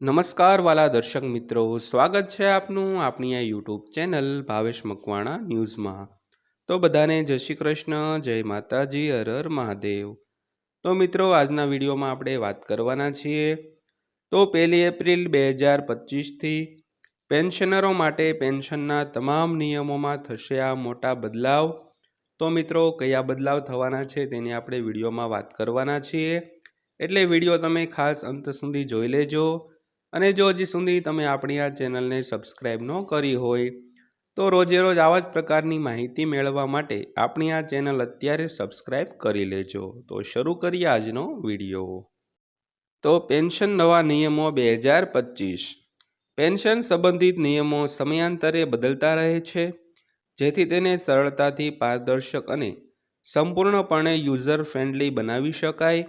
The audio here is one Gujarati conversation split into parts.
નમસ્કાર વાલા દર્શક મિત્રો, સ્વાગત છે આપનું આપણી આ યુટ્યુબ ચેનલ ભાવેશ મકવાણા ન્યૂઝમાં. તો બધાને જય શ્રી કૃષ્ણ, જય માતાજી હર મહાદેવ. તો મિત્રો, આજના વિડીયોમાં આપણે વાત કરવાના છીએ. તો પહેલી એપ્રિલ બે હજાર પચીસથી પેન્શનરો માટે પેન્શનના તમામ નિયમોમાં થશે આ મોટા બદલાવ. તો મિત્રો, કયા બદલાવ થવાના છે તેની આપણે વિડીયોમાં વાત કરવાના છીએ. એટલે વીડિયો તમે ખાસ અંત સુધી જોઈ લેજો. અને જો હજી સુધી તમે આપણી આ ચેનલને સબસ્ક્રાઈબ ન કરી હોય, તો રોજે રોજ આવા જ પ્રકારની માહિતી મેળવવા માટે આપણી આ ચેનલ અત્યારે સબસ્ક્રાઈબ કરી લેજો. તો શરૂ કરીએ આજનો વીડિયો. તો પેન્શન નવા નિયમો બે હજાર પચીસ. પેન્શન સંબંધિત નિયમો સમયાંતરે બદલતા રહે છે, જેથી તેને સરળતાથી પારદર્શક અને સંપૂર્ણપણે યુઝર ફ્રેન્ડલી બનાવી શકાય.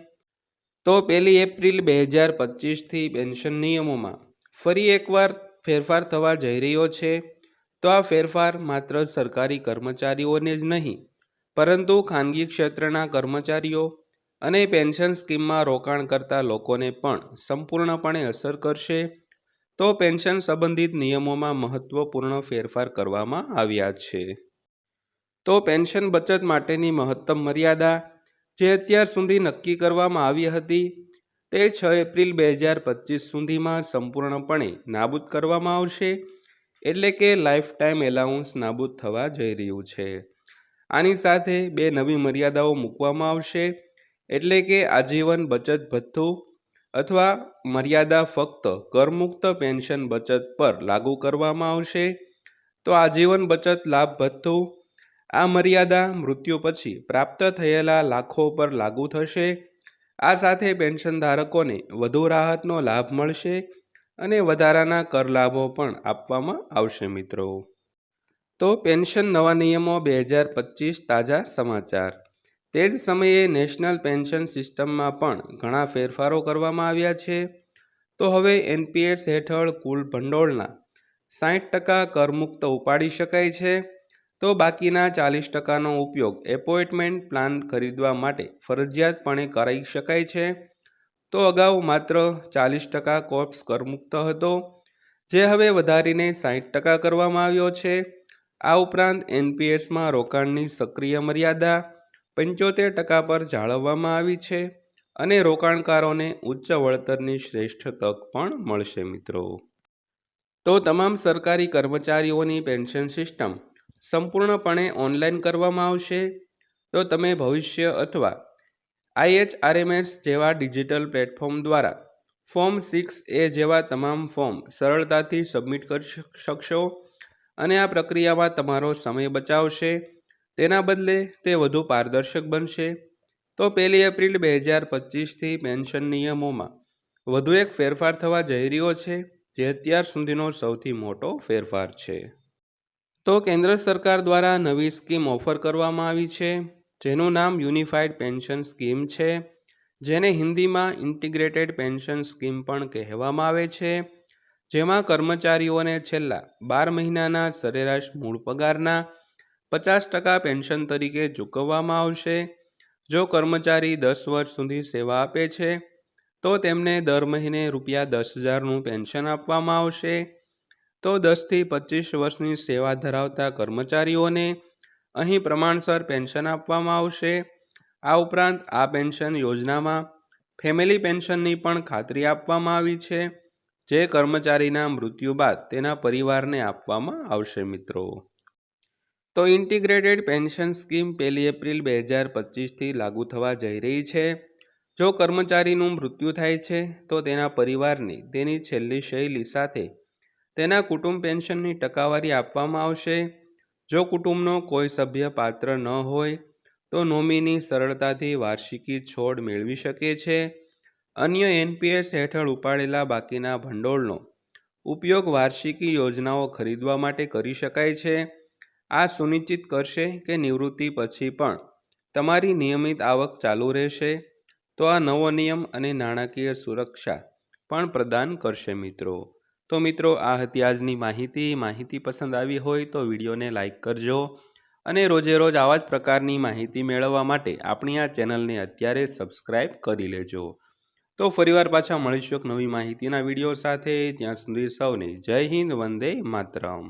તો પહેલી એપ્રિલ બે હજાર પચીસથી પેન્શન નિયમોમાં ફરી એકવાર ફેરફાર થવા જઈ રહ્યો છે. તો આ ફેરફાર માત્ર સરકારી કર્મચારીઓને જ નહીં, પરંતુ ખાનગી ક્ષેત્રના કર્મચારીઓ અને પેન્શન સ્કીમમાં રોકાણ કરતા લોકોને પણ સંપૂર્ણપણે અસર કરશે. તો પેન્શન સંબંધિત નિયમોમાં મહત્વપૂર્ણ ફેરફાર કરવામાં આવ્યા છે. તો પેન્શન બચત માટેની મહત્તમ મર્યાદા જે અત્યાર સુધી નક્કી કરવામાં આવી હતી, તે છ એપ્રિલ બે હજાર પચીસ સુધીમાં સંપૂર્ણપણે નાબૂદ કરવામાં આવશે, એટલે કે લાઈફ ટાઈમ એલાઉન્સ નાબૂદ થવા જઈ રહ્યું છે. આની સાથે બે નવી મર્યાદાઓ મૂકવામાં આવશે, એટલે કે આજીવન બચત ભથ્થું અથવા મર્યાદા ફક્ત કરમુક્ત પેન્શન બચત પર લાગુ કરવામાં આવશે. તો આજીવન બચત લાભ ભથ્થું આ મર્યાદા મૃત્યુ પછી પ્રાપ્ત થયેલા લાખો પર લાગુ થશે. આ સાથે પેન્શન ધારકોને વધુ રાહતનો લાભ મળશે અને વધારાના કર લાભો પણ આપવામાં આવશે મિત્રો. તો પેન્શન નવા નિયમો બે હજાર પચીસ તાજા સમાચાર. તે જ સમયે નેશનલ પેન્શન સિસ્ટમમાં પણ ઘણા ફેરફારો કરવામાં આવ્યા છે. તો હવે એનપીએસ હેઠળ કુલ ભંડોળના સાઠ ટકા કરમુક્ત ઉપાડી શકાય છે. તો બાકીના ચાલીસ ટકાનો ઉપયોગ એપોઇન્ટમેન્ટ પ્લાન ખરીદવા માટે ફરજિયાતપણે કરાવી શકાય છે. તો અગાઉ માત્ર ચાલીસ ટકા કોર્પ્સ કરમુક્ત હતો, જે હવે વધારીને સાઠ ટકા કરવામાં આવ્યો છે. આ ઉપરાંત એનપીએસમાં રોકાણની સક્રિય મર્યાદા પંચોતેર ટકા પર જાળવવામાં આવી છે અને રોકાણકારોને ઉચ્ચ વળતરની શ્રેષ્ઠ તક પણ મળશે મિત્રો. તો તમામ સરકારી કર્મચારીઓની પેન્શન સિસ્ટમ સંપૂર્ણપણે ઓનલાઈન કરવામાં આવશે? તો તમે ભવિષ્ય અથવા આઈએચઆરએમએસ જેવા ડિજિટલ પ્લેટફોર્મ દ્વારા ફોર્મ સિક્સ એ જેવા તમામ ફોર્મ સરળતાથી સબમિટ કરી શકશો અને આ પ્રક્રિયામાં તમારો સમય બચાવશે. તેના બદલે તે વધુ પારદર્શક બનશે. તો પહેલી એપ્રિલ બે હજાર પચીસથી પેન્શન નિયમોમાં વધુ એક ફેરફાર થવા જઈ રહ્યો છે, જે અત્યાર સુધીનો સૌથી મોટો ફેરફાર છે. તો કેન્દ્ર સરકાર દ્વારા નવી સ્કીમ ઓફર કરવામાં આવી છે, જેનું નામ યુનિફાઈડ પેન્શન સ્કીમ છે, જેને હિન્દીમાં ઇન્ટિગ્રેટેડ પેન્શન સ્કીમ પણ કહેવામાં આવે છે. જેમાં કર્મચારીઓને છેલ્લા બાર મહિનાના સરેરાશ મૂળ પગારના પચાસ ટકા પેન્શન તરીકે ચૂકવવામાં આવશે. જો કર્મચારી દસ વર્ષ સુધી સેવા આપે છે, તો તેમને દર મહિને રૂપિયા દસ હજારનું પેન્શન આપવામાં આવશે. તો દસથી પચીસ વર્ષની સેવા ધરાવતા કર્મચારીઓને અહીં પ્રમાણસર પેન્શન આપવામાં આવશે. આ ઉપરાંત આ પેન્શન યોજનામાં ફેમિલી પેન્શનની પણ ખાતરી આપવામાં આવી છે, જે કર્મચારીના મૃત્યુ બાદ તેના પરિવારને આપવામાં આવશે મિત્રો. તો ઇન્ટિગ્રેટેડ પેન્શન સ્કીમ પહેલી એપ્રિલ બે હજાર પચીસથી લાગુ થવા જઈ રહી છે. જો કર્મચારીનું મૃત્યુ થાય છે, તો તેના પરિવારને તેની છેલ્લી શૈલી સાથે તેના કુટુંબ પેન્શનની ટકાવારી આપવામાં આવશે. જો કુટુંબનો કોઈ સભ્ય પાત્ર ન હોય, તો નોમિની સરળતાથી વાર્ષિકી છોડ મેળવી શકે છે. અન્ય એનપીએસ હેઠળ ઉપાડેલા બાકીના ભંડોળનો ઉપયોગ વાર્ષિકી યોજનાઓ ખરીદવા માટે કરી શકાય છે. આ સુનિશ્ચિત કરશે કે નિવૃત્તિ પછી પણ તમારી નિયમિત આવક ચાલુ રહેશે. તો આ નવો નિયમ અને નાણાકીય સુરક્ષા પણ પ્રદાન કરશે મિત્રો. તો મિત્રો, આ હતી આજની માહિતી. માહિતી પસંદ આવી હોય તો વિડીયોને લાઇક કરજો અને રોજે રોજ આવા જ પ્રકારની માહિતી મેળવવા માટે આપણી આ ચેનલને અત્યારે સબસ્ક્રાઇબ કરી લેજો. તો ફરીવાર પાછા મળીશું એક નવી માહિતીના વીડિયો સાથે. ત્યાં સુધી સૌને જય હિન્દ, વંદે માતરમ.